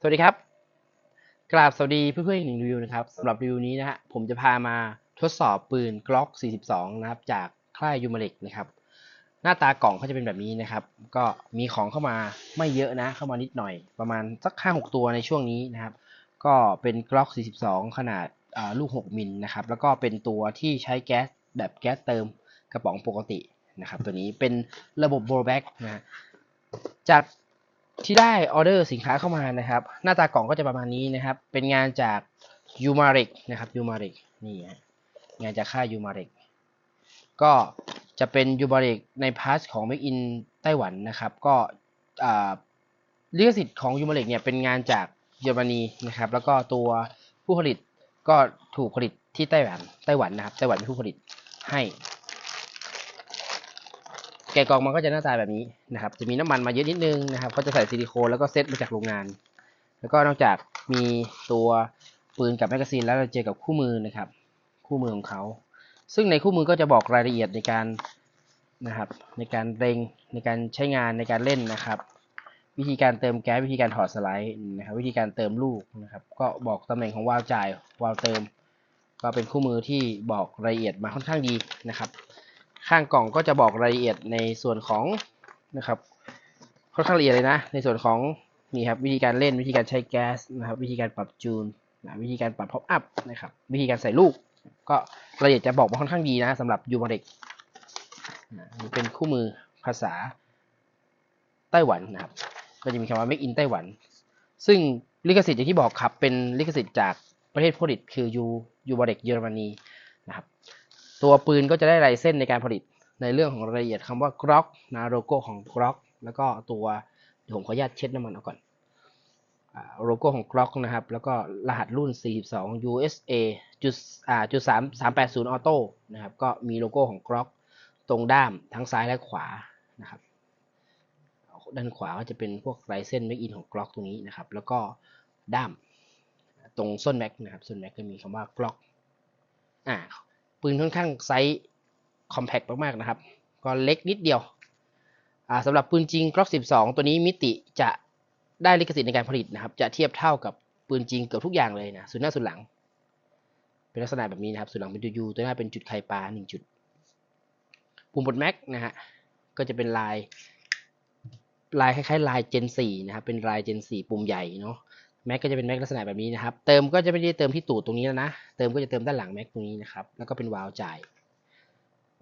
สวัสดีครับ กราบสวัสดีเพื่อนๆอีกหนึ่งรีวิวนะครับสำหรับรีวิวนี้นะฮะผมจะพามาทดสอบปืน Glock 42 นะครับ จากค่ายยูมาเล็กนะครับ หน้าตากล่องเขาจะเป็นแบบนี้นะครับ ก็มีของเข้ามาไม่เยอะนะ เข้ามานิดหน่อย ประมาณสัก 5-6 ตัวในช่วงนี้นะครับ ก็เป็น Glock 42 ขนาดลูก 6 มิลนะครับ แล้วก็เป็นตัวที่ใช้แก๊สแบบแก๊สเติมกระป๋องปกตินะครับ ตัวนี้เป็นระบบ blowback นะฮะจาก ที่ได้ออเดอร์สินค้าเข้ามานะครับ หน้าตากล่องก็จะประมาณนี้นะครับ เป็นงานจากยูมาริกนะครับยูมาริกนี่งานจากค่ายยูมาริกก็จะเป็นยูมาริกในพาร์ทของ Make in ไต้หวันนะครับ ก็อ่าลิขสิทธิ์ของยูมาริกเนี่ยเป็นงานจากเยอรมนีนะครับ แล้วก็ตัวผู้ผลิตก็ถูกผลิตที่ไต้หวันไต้หวันนะครับไต้หวันเป็นผู้ผลิตให้ แกะกล่องมันก็จะหน้าตาแบบนี้นะครับ จะมีน้ำมันมาเยอะนิดนึงนะครับเขาจะใส่ซิลิโคนแล้วก็เซตมาจากโรงงาน แล้วก็นอกจากมีตัวปืนกับแมกกาซีนแล้วเราเจอกับคู่มือนะครับ คู่มือของเขา ซึ่งในคู่มือก็จะบอกรายละเอียดในการนะครับในการเร่งในการใช้งานในการเล่นนะครับ วิธีการเติมแก๊สวิธีการถอดสไลด์นะครับวิธีการเติมลูกนะครับ ก็บอกตำแหน่งของวาล์วจ่ายวาล์วเติม ก็เป็นคู่มือที่บอกรายละเอียดมาค่อนข้างดีนะครับ ข้างกล่องก็จะบอกรายละเอียดในส่วนของนะครับค่อนข้างละเอียดเลยนะ ในส่วนของนี่ครับวิธีการเล่นวิธีการใช้แก๊สนะครับ วิธีการปรับจูนนะวิธีการปรับพ็อปอัพนะครับ วิธีการใส่ลูก ก็รายละเอียดจะบอกมาค่อนข้างดีนะสำหรับยูมาเด็กเป็นคู่มือภาษาไต้หวันนะครับ ก็จะมีคำว่า make in ไต้หวัน ซึ่งลิขสิทธิ์อย่างที่บอกครับเป็นลิขสิทธิ์จากประเทศผู้ผลิตคือยูยูบาเด็กเยอรมนี ตัวปืนก็จะได้ลายเส้นในการผลิตในเรื่องของรายละเอียดคำว่า Glock นะโลโก้ของ Glock แล้วก็ตัวเดี๋ยวผมขออนุญาตเช็ดน้ำมันเอาก่อนโลโก้ของ Glock นะครับ แล้วก็รหัสรุ่น 42 USA จุดอ่าจุด3 380ออโต้นะครับ ก็มีโลโก้ของ Glock ตรงด้ามทั้งซ้ายและขวานะครับ ด้านขวาก็จะเป็นพวกลายเส้น Make in ของ Glock ตรงนี้นะครับ แล้วก็ด้ามตรงส้นแม็กนะครับ ส้นแม็กก็มีคำว่า Glock อ่า ปืนค่อนข้างไซส์คอมแพคมากๆนะครับ ก็เล็กนิดเดียวอ่าสำหรับปืนจริง Glock 12 ตัวนี้มิติจะได้ลิขสิทธิ์ในการผลิตนะครับ จะเทียบเท่ากับปืนจริงเกือบทุกอย่างเลยนะส่วนหน้าส่วนหลัง เป็นลักษณะแบบนี้นะครับส่วนหลังเป็นยูตัวหน้าเป็นจุดไข่ปลาหนึ่งจุด ปุ่มบดแม็กนะฮะก็จะเป็นลายลายคล้ายๆลาย Gen 4นะครับเป็นลาย Gen 4 ปุ่มใหญ่เนาะ แม็กก็จะเป็นแม็กลักษณะแบบนี้นะครับ เติมก็จะไม่ได้เติมที่ตูดตรงนี้แล้วนะ เติมก็จะเติมด้านหลังแม็กตรงนี้นะครับ แล้วก็เป็นวาล์วจ่าย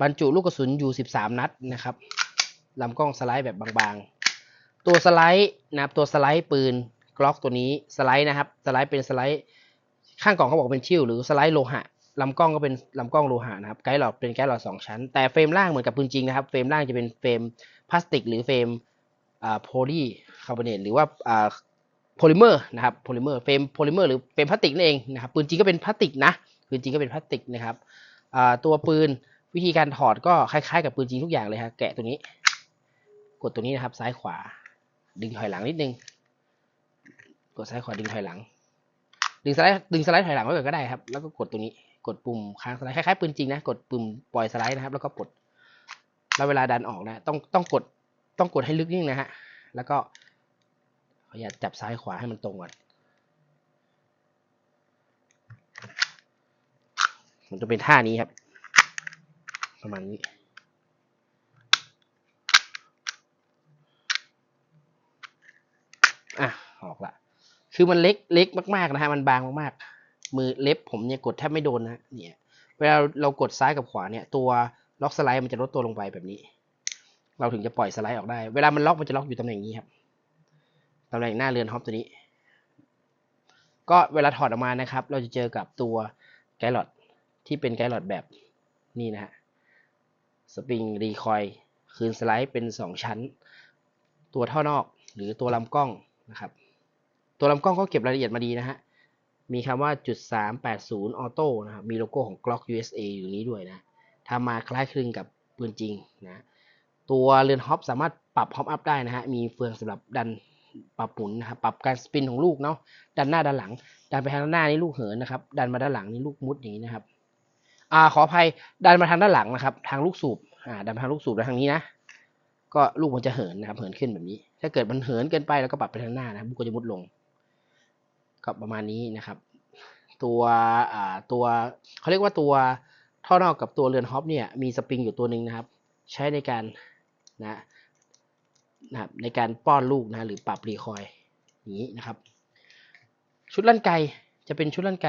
บรรจุลูกกระสุนอยู่ 13 นัดนะครับลำกล้องสไลด์แบบบางๆ ตัวสไลด์นะครับ ตัวสไลด์ปืนกล็อกตัวนี้สไลด์นะครับ สไลด์เป็นสไลด์ ข้างกล่องเขาบอกเป็นชิ่วหรือสไลด์โลหะลำกล้องก็เป็นลำกล้องโลหะนะครับ ไกด์หลอดเป็นไกด์หลอดสองชั้น แต่เฟรมล่างเหมือนกับปืนจริงนะครับ เฟรมล่างจะเป็นเฟรมพลาสติก หรือเฟรมอ่าโพลีคาร์บอเนตหรือว่าอ่า โพลิเมอร์นะครับโพลิเมอร์เฟรมโพลิเมอร์หรือเฟรมพลาสติกนั่นเองนะครับปืนจริงก็เป็นพลาสติกนะปืนจริงก็เป็นพลาสติกนะครับตัวปืนวิธีการถอดก็คล้ายๆกับปืนจริงทุกอย่างเลยครับแกะตัวนี้ กดตัวนี้นะครับซ้ายขวา ดึงถอยหลังนิดนึง กดซ้ายขวาดึงถอยหลัง ดึงสไลด์ดึงสไลด์ถอยหลังไว้ก่อนก็ได้ครับ แล้วก็กดตัวนี้กดปุ่มค้างสไลด์คล้ายๆปืนจริงนะกดปุ่มปล่อยสไลด์นะครับ แล้วก็กดแล้วเวลาดันออกนะ ต้องต้องกดต้องกดให้ลึกนิดนึงนะฮะแล้วก็ ออนุญาตจับซ้ายขวาให้มันตรงก่อน มันจะเป็นท่านี้ครับ ประมาณนี้ อะ ออกละ คือมันเล็กเล็กมากๆนะฮะ มันบางมากๆ มือเล็บผมเนี่ยกดแทบไม่โดนนะ เนี่ย เวลาเรากดซ้ายกับขวาเนี่ย ตัวล็อกสไลด์มันจะลดตัวลงไปแบบนี้ เราถึงจะปล่อยสไลด์ออกได้ เวลามันล็อกมันจะล็อกอยู่ตำแหน่งนี้ครับ ตำแหน่งหน้าเรือนฮอปตัวนี้ ก็เวลาถอดออกมานะครับ เราจะเจอกับตัวไกด์ลอดที่เป็นไกด์ลอดแบบนี่นะฮะสปริงรีคอยคืนสไลด์เป็น 2 ชั้น ตัวท่อนอกหรือตัวลำกล้องนะครับ ตัวลำกล้องก็เก็บรายละเอียดมาดีนะฮะมีคำว่าจุด380 ออโต้นะครับมีโลโก้ของ Glock USA อยู่นี้ด้วยนะทำมาคล้ายคลึงกับปืนจริงนะตัวเรือนฮอปสามารถปรับฮอปอัพได้นะฮะมีเฟืองสำหรับดัน ปรับหมุนนะครับปรับการสปินของลูกเนาะดันหน้าดันหลัง ดันไปทางหน้านี่ลูกเหินนะครับ ดันมาด้านหลังนี่ลูกมุดอย่างนี้นะครับอ่าขออภัยดันมาทางด้านหลังนะครับ ทางลูกสูบอ่าดันทางลูกสูบแล้วทางนี้นะก็ลูกมันจะเหินนะครับเหินขึ้นแบบนี้ ถ้าเกิดมันเหินเกินไปแล้วก็ปรับไปทางหน้านะลูกก็จะมุดลงก็ประมาณนี้นะครับ ตัวอ่าตัวเขาเรียกว่าตัวท่อนอกกับตัวเรือนฮอปเนี่ยมีสปริงอยู่ตัวหนึ่งนะครับ ใช้ในการนะ นะครับในการป้อนลูกนะหรือปรับรีคอยอย่างนี้นะครับ ชุดลั่นไกจะเป็นชุดลั่นไก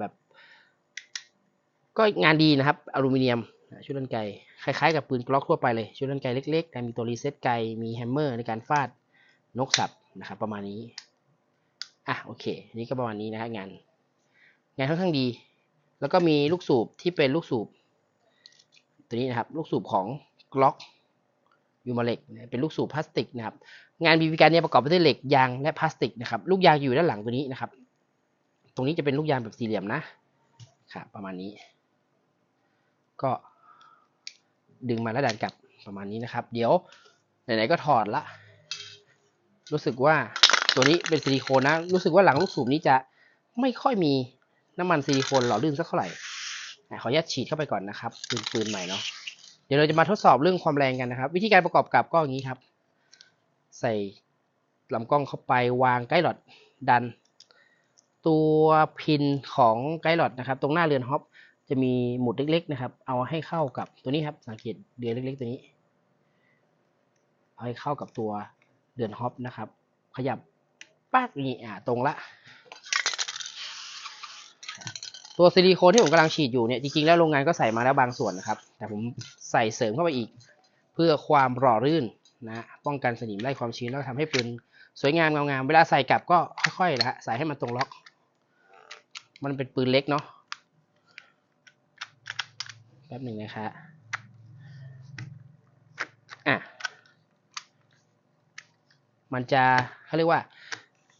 แบบ ก็งานดีนะครับอลูมิเนียมชุดลั่นไกคล้ายๆกับปืนกล็อกทั่วไปเลย ชุดลั่นไกเล็กๆนะมีตัวรีเซ็ตไกมีแฮมเมอร์ในการฟาดนกสับนะครับประมาณนี้อะโอเค นี่ก็ประมาณนี้นะฮะงาน งานค่อนข้างดี แล้วก็มีลูกสูบที่เป็นลูกสูบ ตัวนี้นะครับ ลูกสูบของกล็อก ยูมาเล็กเป็นลูกสูบพลาสติกนะครับงานบีบีการเนี่ยประกอบไปด้วยเหล็กยางและพลาสติกนะครับลูกยางอยู่ด้านหลังตัวนี้นะครับ ตรงนี้จะเป็นลูกยางแบบสี่เหลี่ยมนะครับประมาณนี้ ก็ดึงมาแล้วดันกลับประมาณนี้นะครับ เดี๋ยวไหนๆก็ถอดละ รู้สึกว่าตัวนี้เป็นซิลิโคนนะ รู้สึกว่าหลังลูกสูบนี้จะไม่ค่อยมีน้ำมันซิลิโคนหล่อลื่นสักเท่าไหร่ขออนุญาตฉีดเข้าไปก่อนนะครับปืนปืนใหม่เนาะ เดี๋ยวเราจะมาทดสอบเรื่องความแรงกันนะครับ วิธีการประกอบกับก็อย่างนี้ครับ ใส่ลำกล้องเข้าไปวางไกด์หลอดดัน ตัวพินของไกด์หลอดนะครับ ตรงหน้าเรือนฮอปจะมีหมุดเล็ก ๆ นะครับ เอาให้เข้ากับตัวนี้ครับ สังเกตเดือนเล็ก ๆ ตัวนี้ เอาให้เข้ากับตัวเดือนฮอปนะครับ ขยับปั๊กนี่อ่าตรงละ ตัวซิลิโคนที่ผมกำลังฉีดอยู่เนี่ยจริงๆแล้วโรงงานก็ใส่มาแล้วบางส่วนนะครับ แต่ผมใส่เสริมเข้าไปอีก เพื่อความหล่อลื่นนะป้องกันสนิมไล่ความชื้นแล้วก็ทำให้ปืนสวยงามเงางามเวลาใส่กลับก็ค่อยๆนะฮะใส่ให้มันตรงล็อก มันเป็นปืนเล็กเนาะแป๊บหนึ่งนะคะอะมันจะเขาเรียกว่า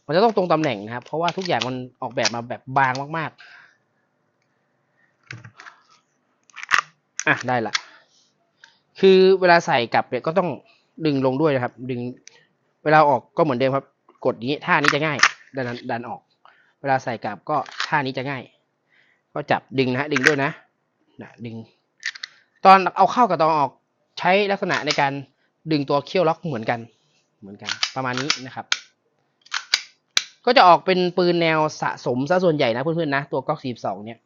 มันจะต้องตรงตำแหน่งนะครับ เพราะว่าทุกอย่างมันออกแบบมาแบบบางมากๆ อะได้ละ คือเวลาใส่กลับเนี่ยก็ต้องดึงลงด้วยนะครับ ดึงเวลาออกก็เหมือนเดิมครับ กดนี้ท่านี้จะง่าย ดันดันออก เวลาใส่กลับก็ท่านี้จะง่าย ก็จับดึงนะฮะดึงด้วยนะนะดึง ตอนเอาเข้ากับตอนออกใช้ลักษณะในการดึงตัวเขี้ยวล็อกเหมือนกัน เหมือนกัน ประมาณนี้นะครับ ก็จะออกเป็นปืนแนวสะสมซะส่วนใหญ่นะเพื่อนๆนะ ตัวก๊อก42เนี่ย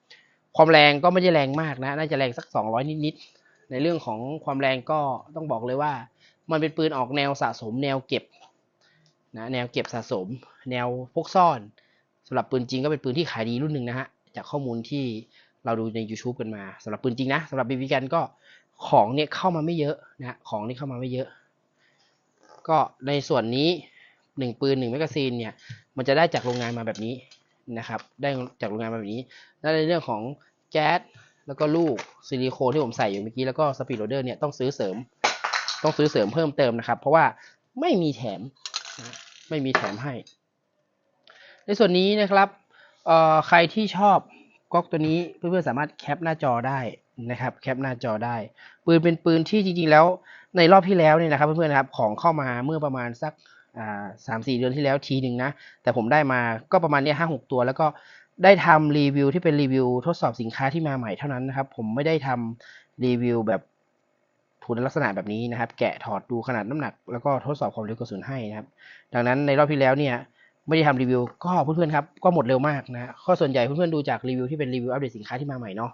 ความแรงก็ไม่ได้แรงมากนะ น่าจะแรงสัก 200 นิดๆ ในเรื่องของความแรงก็ต้องบอกเลยว่า มันเป็นปืนออกแนวสะสม แนวเก็บนะแนวเก็บสะสม แนวพกซ่อนสำหรับปืนจริงก็เป็นปืนที่ขายดีรุ่นหนึ่งนะฮะจากข้อมูลที่เราดูใน YouTube กันมาสำหรับปืนจริงนะสำหรับบีบีกันก็ของเนี่ยเข้ามาไม่เยอะนะของนี่เข้ามาไม่เยอะ ก็ในส่วนนี้หนึ่งปืนหนึ่งแมกกาซีนเนี่ยมันจะได้จากโรงงานมาแบบนี้ นะครับ ได้จากโรงงานมาแบบนี้แล้วในเรื่องของแก๊สแล้วก็ลูกซิลิโคนที่ผมใส่อยู่เมื่อกี้แล้วก็สปีดโรเดอร์เนี่ยต้องซื้อเสริม ต้องซื้อเสริมเพิ่มเติมนะครับ เพราะว่าไม่มีแถมนะไม่มีแถมให้ ในส่วนนี้นะครับใครที่ชอบก๊อกตัวนี้เพื่อนๆสามารถแคปหน้าจอได้นะครับ แคปหน้าจอได้ ปืนเป็นปืนที่จริงๆแล้วในรอบที่แล้วเนี่ยนะครับเพื่อนๆครับของเข้ามาเมื่อประมาณสัก สามสี่เดือนที่แล้วทีหนึ่งนะ แต่ผมได้มาก็ประมาณเนี้ห้าหกตัว แล้วก็ได้ทำรีวิวที่เป็นรีวิวทดสอบสินค้าที่มาใหม่เท่านั้นนะครับ ผมไม่ได้ทำรีวิวแบบคุณลักษณะแบบนี้นะครับ แกะถอดดูขนาดน้ำหนัก แล้วก็ทดสอบความเร็วกระสุนให้นะครับ ดังนั้นในรอบที่แล้วเนี่ยไม่ได้ทำรีวิวก็เพื่อนๆครับก็หมดเร็วมากนะข้อส่วนใหญ่เพื่อนๆดูจากรีวิวที่เป็นรีวิวอัปเดตสินค้าที่มาใหม่เนาะ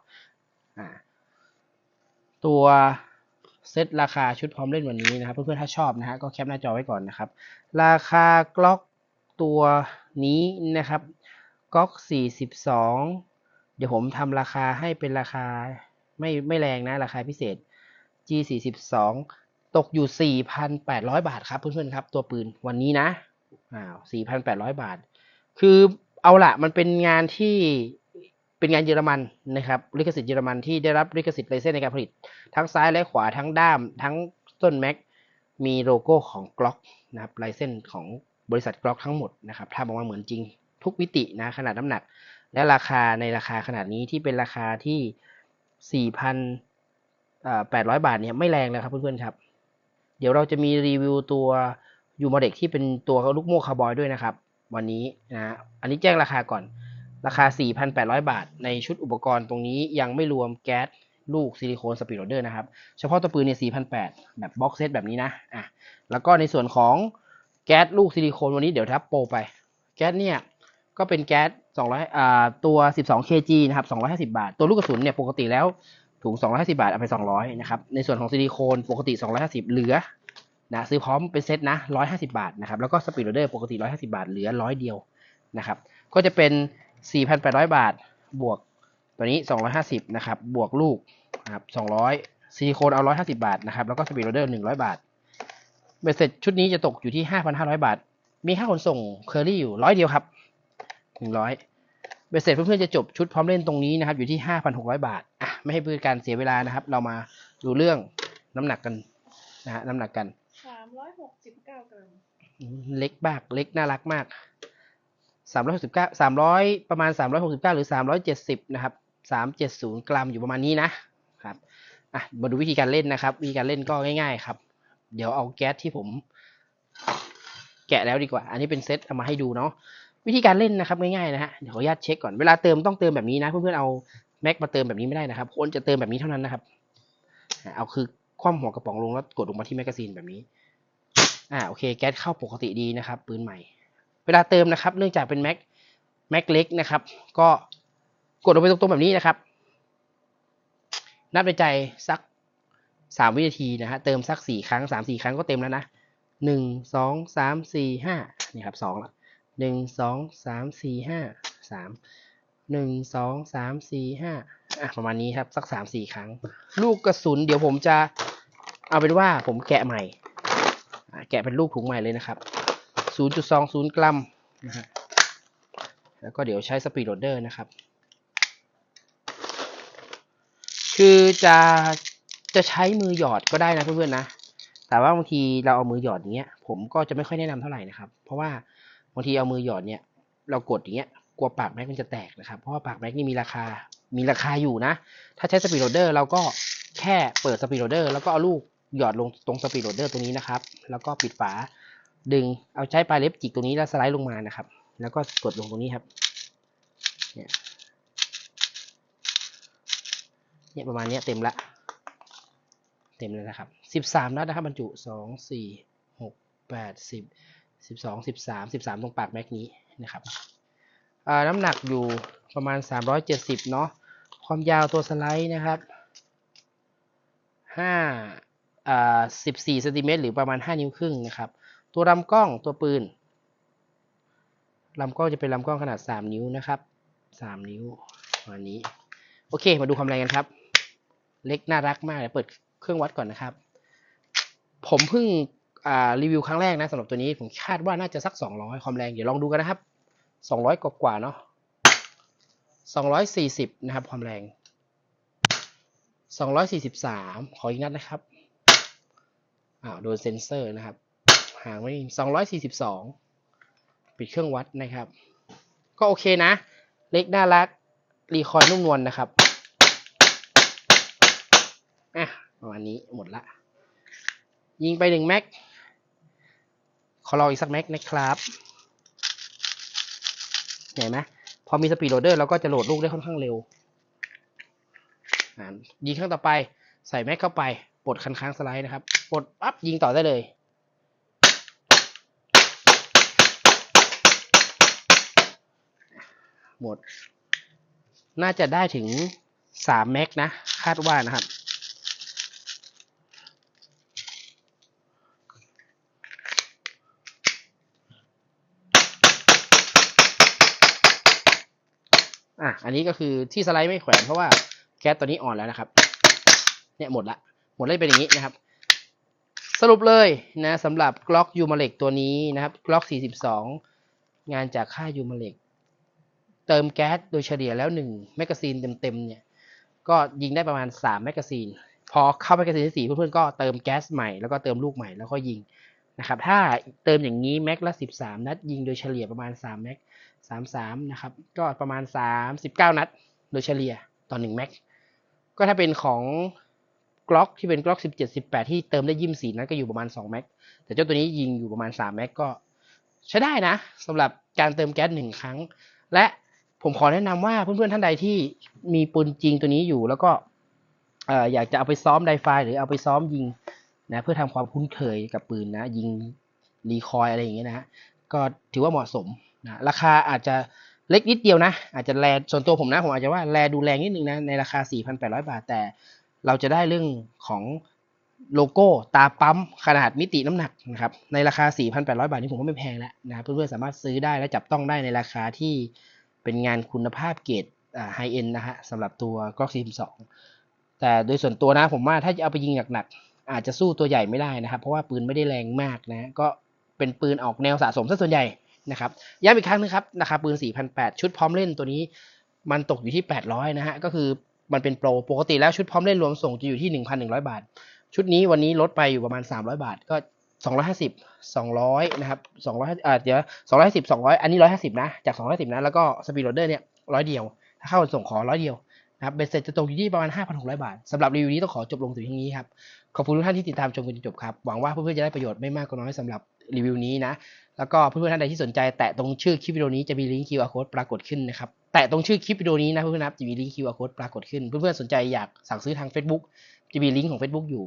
ตัว เซตราคาชุดพร้อมเล่นวันนี้นะครับ เพื่อนๆถ้าชอบนะฮะก็แคปหน้าจอไว้ก่อนนะครับ ราคากล็อกตัวนี้นะครับก๊อก 42 เดี๋ยวผมทำราคาให้เป็นราคาไม่ไม่แรงนะ ราคาพิเศษ G 42 ตกอยู่ 4,800 บาทครับเพื่อนๆครับ ตัวปืนวันนี้นะอ้าว4,800 บาท คือเอาละมันเป็นงานที่ เป็นงานเยอรมันนะครับลิขสิทธิ์เยอรมันที่ได้รับลิขสิทธิ์ไลเซนส์ในการผลิต ทั้งซ้ายและขวาทั้งด้าม ทั้งต้นแม็กมีโลโก้ของกล็อกนะครับไลเซนส์ของบริษัทกล็อกทั้งหมดนะครับทำออกมาเหมือนจริงทุกวิตินะขนาดน้ำหนัก และราคาในราคาขนาดนี้ที่เป็นราคาที่ 4,800 บาทเนี่ยไม่แรงเลยครับเพื่อนๆครับ เดี๋ยวเราจะมีรีวิวตัวยูโมเด็กที่เป็นตัวลูกโม่คาร์บอยด้วยนะครับ วันนี้นะอันนี้แจ้งราคาก่อน ราคา 4,800 บาท ในชุดอุปกรณ์ตรงนี้ยังไม่รวมแก๊สลูกซิลิโคนสปีดโรเดอร์นะครับ เฉพาะตัวปืนเนี่ย4,800 แบบบ็อกเซตแบบนี้นะอะแล้วก็ในส่วนของแก๊สลูกซิลิโคนวันนี้เดี๋ยวทับโปรไป แก๊สเนี่ยก็เป็นแก๊ส200อ่าตัว 12 kg นะครับ 250 บาท ตัวลูกกระสุนเนี่ยปกติแล้วถุง 250 บาท เอาไป 200 นะครับ ในส่วนของซิลิโคนปกติ 250 เหลือนะซื้อพร้อมเป็นเซตนะ 150 บาทนะครับ แล้วก็สปีดโรเดอร์ปกติ 150 บาท เหลือ 100 เดียวนะครับ ก็จะเป็น 4,800 บาท บวกตัวนี้ 250 นะครับ บวกลูกนะครับ200ซิลิโคนเอา 150 บาทนะครับ แล้วก็สปีดโรเดอร์ 100 บาทเบ็ดเสร็จชุดนี้จะตกอยู่ที่ 5,500 บาท มีค่าขนส่งเคอรี่อยู่ร้อยเดียวครับหนึ่งร้อยเบ็ดเสร็จเพื่อนๆจะจบชุดพร้อมเล่นตรงนี้นะครับ อยู่ที่ 5,600 บาท อะ ไม่ให้เพื่อการเสียเวลานะครับ เรามาดูเรื่องน้ำหนักกันนะฮะน้ำหนักกันสามร้อยหกสิบเก้ากรัมอืมเล็กมาก เล็กน่ารักมาก สามร้อยหกสิบเก้าสามร้อยประมาณสามร้อยหกสิบเก้าหรือสามร้อยเจ็ดสิบนะครับสามเจ็ดศูนย์กรัมอยู่ประมาณนี้นะครับอะมาดูวิธีการเล่นนะครับ วิธีการเล่นก็ง่ายๆครับ เดี๋ยวเอาแก๊สที่ผมแกะแล้วดีกว่า อันนี้เป็นเซตเอามาให้ดูเนาะ วิธีการเล่นนะครับง่ายๆนะฮะ เดี๋ยวขออนุญาตเช็คก่อน เวลาเติมต้องเติมแบบนี้นะ เพื่อนๆเอาแม็กมาเติมแบบนี้ไม่ได้นะครับควรจะเติมแบบนี้เท่านั้นนะครับ เอาคือคว่ำหัวกระป๋องลงแล้วกดลงมาที่แมกกาซีนแบบนี้ อ่าโอเคแก๊สเข้าปกติดีนะครับ ปืนใหม่ เวลาเติมนะครับ เนื่องจากเป็นแม็กแม็กเล็กนะครับ ก็กดลงไปตรงๆแบบนี้นะครับ นับในใจสักสามวินาทีนะฮะเติมสักสี่ครั้งสามสี่ครั้งก็เต็มแล้วนะหนึ่งสองสามสี่ห้านี่ครับสองละหนึ่งสองสามสี่ห้าสามหนึ่งสองสามสี่ห้าอะประมาณนี้ครับสักสามสี่ครั้ง ลูกกระสุนเดี๋ยวผมจะเอาเป็นว่าผมแกะใหม่ แกะเป็นลูกถุงใหม่เลยนะครับ ศูนย์จุดสองศูนย์กรัมนะฮะแล้วก็เดี๋ยวใช้สปีดโรเดอร์นะครับ คือจะจะใช้มือหยอดก็ได้นะเพื่อนๆนะ แต่ว่าบางทีเราเอามือหยอดอย่างเงี้ย ผมก็จะไม่ค่อยแนะนำเท่าไหร่นะครับ เพราะว่าบางทีเอามือหยอดเนี่ย เรากดอย่างเงี้ย กลัวปากแม็กมันจะแตกนะครับ เพราะว่าปากแม็กนี่มีราคา มีราคาอยู่นะ ถ้าใช้สปีดโรเดอร์เราก็แค่เปิดสปีดโรเดอร์แล้วก็เอาลูกหยอดลงตรงสปีดโรเดอร์ตรงนี้นะครับ แล้วก็ปิดฝา ดึงเอาใช้ปลายเล็บจิกตรงนี้แล้วสไลด์ลงมานะครับ แล้วก็กดลงตรงนี้ครับเนี่ยเนี่ยประมาณนี้เต็มละเต็มเลยนะครับสิบสามนัดนะครับบรรจุสองสี่หกแปดสิบสิบสองสิบสามสิบสามตรงปากแม็กนี้นะครับอ่าน้ำหนักอยู่ประมาณสามร้อยเจ็ดสิบเนาะ ความยาวตัวสไลด์นะครับห้าอ่าสิบสี่เซนติเมตรหรือประมาณห้านิ้วครึ่งนะครับ ตัวลำกล้องตัวปืนลำกล้องจะเป็นลำกล้องขนาดสามนิ้วนะครับสามนิ้วประมาณนี้ โอเค มาดูความแรงกันครับ เล็กน่ารักมากเดี๋ยวเปิดเครื่องวัดก่อนนะครับ ผมเพิ่งรีวิวครั้งแรกนะสำหรับตัวนี้ผมคาดว่าน่าจะสัก 200 ความแรง เดี๋ยวลองดูกันนะครับ 200 กว่ากว่าเนาะ240 นะครับ ความแรง 243 ขออีกนัดนะครับอ้าวโดนเซนเซอร์นะครับ ห่างไม่242ปิดเครื่องวัดนะครับ ก็โอเคนะ เล็กน่ารัก รีคอยนุ่มนวลนะครับอะประมาณนี้หมดละ ยิงไปหนึ่งแม็ก ขอลองอีกสักแม็กนะครับเห็นไหมพอมีสปีดโหลดเดอร์เราก็จะโหลดลูกได้ค่อนข้างเร็วยิงครั้งต่อไปใส่แม็กเข้าไปปลดคันค้างสไลด์นะครับปลดปั๊บยิงต่อได้เลย หมด น่าจะได้ถึงสามแม็กนะ คาดว่านะครับ อะ อันนี้ก็คือที่สไลด์ไม่แขวนเพราะว่าแก๊สตัวนี้อ่อนแล้วนะครับ เนี่ยหมดละ หมดเลยเป็นอย่างนี้นะครับ สรุปเลยนะสำหรับกล็อกยูมาเล็กตัวนี้นะครับกล็อก 42 งานจากค่ายยูมาเล็ก เติมแก๊สโดยเฉลี่ยแล้วหนึ่งแมกกาซีนเต็มๆเนี่ยก็ยิงได้ประมาณ3แมกกาซีนพอเข้าแมกกาซีนที่สี่เพื่อนๆก็เติมแก๊สใหม่แล้วก็เติมลูกใหม่แล้วก็ยิงนะครับถ้าเติมอย่างนี้แม็กละ13 นัด ยิงโดยเฉลี่ยประมาณ3แม็ก33นะครับก็ประมาณ 39 นัด โดยเฉลี่ยต่อ1แม็กก็ถ้าเป็นของกล็อกที่เป็นกล็อก17 18 ที่เติมได้ยี่4นัดก็อยู่ประมาณ2แม็กแต่เจ้าตัวนี้ยิงอยู่ประมาณ3แม็กก็ใช้ได้นะสำหรับการเติมแก๊สหนึ่งครั้ง และ ผมขอแนะนำว่าเพื่อนๆท่านใดที่มีปืนจริงตัวนี้อยู่ แล้วก็ออยากจะเอาไปซ้อมไดไฟหรือเอาไปซ้อมยิงนะเพื่อทำความคุ้นเคยกับปืนนะยิงรีคอยอะไรอย่างเงี้ยนะฮะก็ถือว่าเหมาะสมนะราคาอาจจะเล็กนิดเดียวนะ อาจจะแลส่วนตัวผมนะ ผมอาจจะว่าแลดูแรงนิดนึงนะ ในราคา 4,800 บาท แต่เราจะได้เรื่องของโลโก้ตาปั๊มขนาดมิติน้ำหนักนะครับ ในราคา 4,800 บาทนี่ผมก็ไม่แพงแล้วนะเพื่อนๆสามารถซื้อได้และจับต้องได้ในราคาที่ เป็นงานคุณภาพเกรดไฮเอ็นนะฮะสำหรับตัวกล้อง C12 แต่โดยส่วนตัวนะผมว่าถ้าจะเอาไปยิงหนักๆ อาจจะสู้ตัวใหญ่ไม่ได้นะครับ เพราะว่าปืนไม่ได้แรงมากนะก็เป็นปืนออกแนวสะสมซะส่วนใหญ่นะครับย้ำอีกครั้งนึงครับราคาปืน 4,800 ชุดพร้อมเล่นตัวนี้ มันตกอยู่ที่ 800 นะฮะก็คือมันเป็นโปรปกติแล้วชุดพร้อมเล่นรวมส่งจะอยู่ที่ 1,100 บาท ชุดนี้วันนี้ลดไปอยู่ประมาณ 300 บาท ก็ 250 200นะครับ200อ่าเดี๋ยว250 200 อันนี้ 150 นะ จาก 250 นะ แล้วก็สปีดโรเดอร์เนี่ยร้อยเดียว ถ้าเข้าส่งขอร้อยเดียวนะครับเบ็ดเสร็จจะตกอยู่ที่ประมาณ 5,600 บาทสำหรับรีวิวนี้ต้องขอจบลงถึงที่นี้ครับ ขอบคุณทุกท่านที่ติดตามชมจนจบครับ หวังว่าเพื่อนๆจะได้ประโยชน์ไม่มากก็น้อยสำหรับรีวิวนี้นะ แล้วก็เพื่อนๆท่านใดที่สนใจ แตะตรงชื่อคลิปวิดีโอนี้จะมีลิงก์ QR code ปรากฏขึ้นนะครับ แตะตรงชื่อคลิปวิดีโอนี้นะเพื่อนๆนะครับจะมีลิงก์ QR code ปรากฏขึ้น เพื่อนๆสนใจอยากสั่งซื้อทาง Facebook จะมีลิงก์ของ Facebook อยู่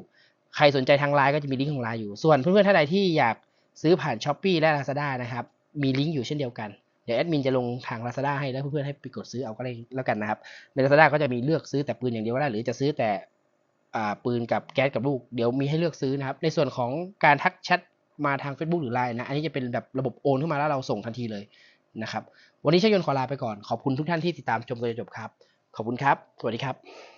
ใครสนใจทางไลน์ก็จะมีลิงก์ของไลน์อยู่ ส่วนเพื่อนๆท่านใดที่อยากซื้อผ่าน s h อ p e e และ Lazada นะครับ มีลิงก์อยู่เช่นเดียวกัน เดี๋ยวแอดมินจะลงทาง Lazada ให้แล้วเพื่อนๆให้ไปกดซื้อเอาก็เลยแล้วกันนะครับ ใน Lazada ก็จะมีเลือกซื้อแต่ปืนอย่างเดียวก็ได้หรือจะซื้อแต่ปืนกับแก๊สกับลูก เดี๋ยวมีให้เลือกซื้อนะครับ ในส่วนของการทักแชทมาทาง Facebook หรือ Line นะ อันนี้จะเป็นแบบระบบโอนขึ้นมาแล้วเราส่งทันทีเลยนะครับ วันนี้ช่างยนขอลาไปก่อน ขอบคุณทุกท่านที่ติดตามชมจนจบครับ ขอบคุณครับ สวัสดีครับ